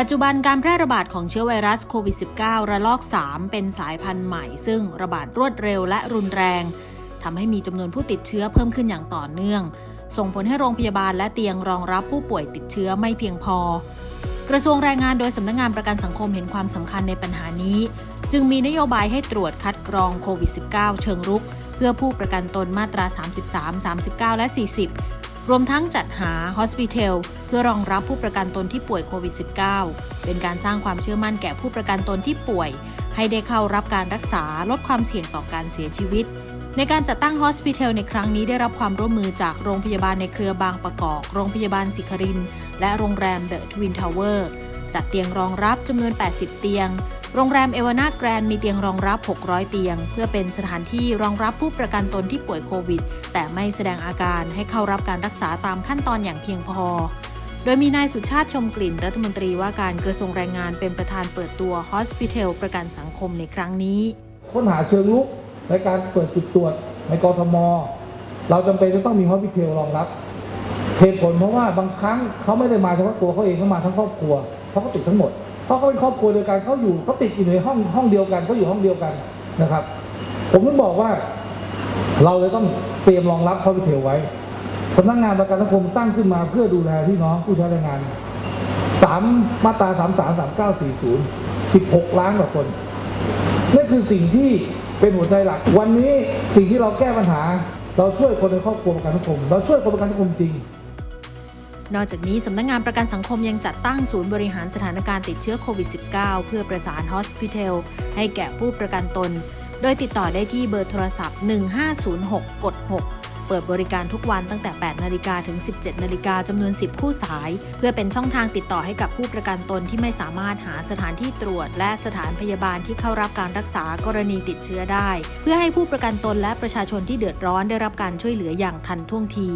ปัจจุบันการแพร่ระบาดของเชื้อไวรัสโควิด -19 ระลอก 3 เป็นสายพันธุ์ใหม่ ซึ่งระบาดรวดเร็วและรุนแรงทำให้มีจำนวนผู้ติดเชื้อเพิ่มขึ้นอย่างต่อเนื่อง ส่งผลให้โรงพยาบาลและเตียงรองรับผู้ป่วยติดเชื้อไม่เพียงพอ กระทรวงแรงงานโดยสำนักงานประกันสังคมเห็นความสำคัญในปัญหานี้ จึงมีนโยบายให้ตรวจคัดกรองโควิด -19 เชิงรุก เพื่อผู้ประกันตนมาตรา 33 39 และ 40 รวมทั้งจัดหา Hospital เพื่อรองรับผู้ประกันตนที่ป่วยโควิด -19 เป็นการสร้างความเชื่อมั่นแก่ผู้ประกันตนที่ป่วย ให้ได้เข้ารับการรักษาลดความเสี่ยงต่อการเสียชีวิต ในการจัดตั้ง Hospital ในครั้งนี้ได้รับความร่วมมือจากโรงพยาบาลในเครือบางประกอบ โรงพยาบาลศิคริน และโรงแรม The Twin Tower จัดเตียงรองรับจำนวน 80 เตียง โรงแรมเอวานาแกรนมีเตียงรองรับ 600 เตียง เพื่อเป็นสถานที่รองรับผู้ประกันตนที่ป่วยโควิด แต่ไม่แสดงอาการให้เข้ารับการรักษาตามขั้นตอนอย่างเพียงพอ โดยมีนายสุชาติชมกลิ่นรัฐมนตรีว่าการกระทรวงแรงงานเป็นประธานเปิดตัว Hospital ประกันสังคมในครั้งนี้ค้นหาเชิงลุกในการเปิดจุดตรวจในกรทม เราจำเป็นจะต้องมีฮอสพิเทลรองรับเหตุผลเพราะว่าบางครั้งเขาไม่ได้มาเฉพาะตัวเขาเองเขามาทั้งครอบครัวเพราะเขาติดทั้งหมด เพราะเขาเป็นครอบครัวเดียวกันเขาอยู่เขาติดอยู่ในห้องห้องเดียวกันเขาอยู่ห้องเดียวกันนะครับ ผมต้องบอกว่า เราเลยต้องเตรียมรองรับฮอสพิเทลไว้สำนักงานประกันสังคมตั้งขึ้นมาเพื่อดูแลพี่น้องผู้ใช้แรงงานสามมาตราสามสามสามเก้าสี่ศูนย์สิบหกล้านกว่าคนนั่นคือสิ่งที่เป็นหัวใจหลัก วันนี้สิ่งที่เราแก้ปัญหา เราช่วยคนในครอบครัวประกันสังคม เราช่วยคนประกันสังคมจริง นอกจากนี้สำนักงานประกันสังคมยังจัดตั้งศูนย์บริหารสถานการณ์ติดเชื้อโควิด -19 เพื่อประสาน Hospital ให้แก่ผู้ประกันตน โดยติดต่อได้ที่เบอร์โทรศัพท์ 1506 กด 6 เปิดบริการทุกวันตั้งแต่ 8 นาฬิกาถึง 17 นาฬิกาจำนวน 10 คู่สาย เพื่อเป็นช่องทางติดต่อให้กับผู้ประกันตนที่ไม่สามารถหาสถานที่ตรวจ และสถานพยาบาลที่เข้ารับการรักษากรณีติดเชื้อได้ เพื่อให้ผู้ประกันตนและประชาชนที่เดือดร้อนได้รับการช่วยเหลืออย่างทันท่วงที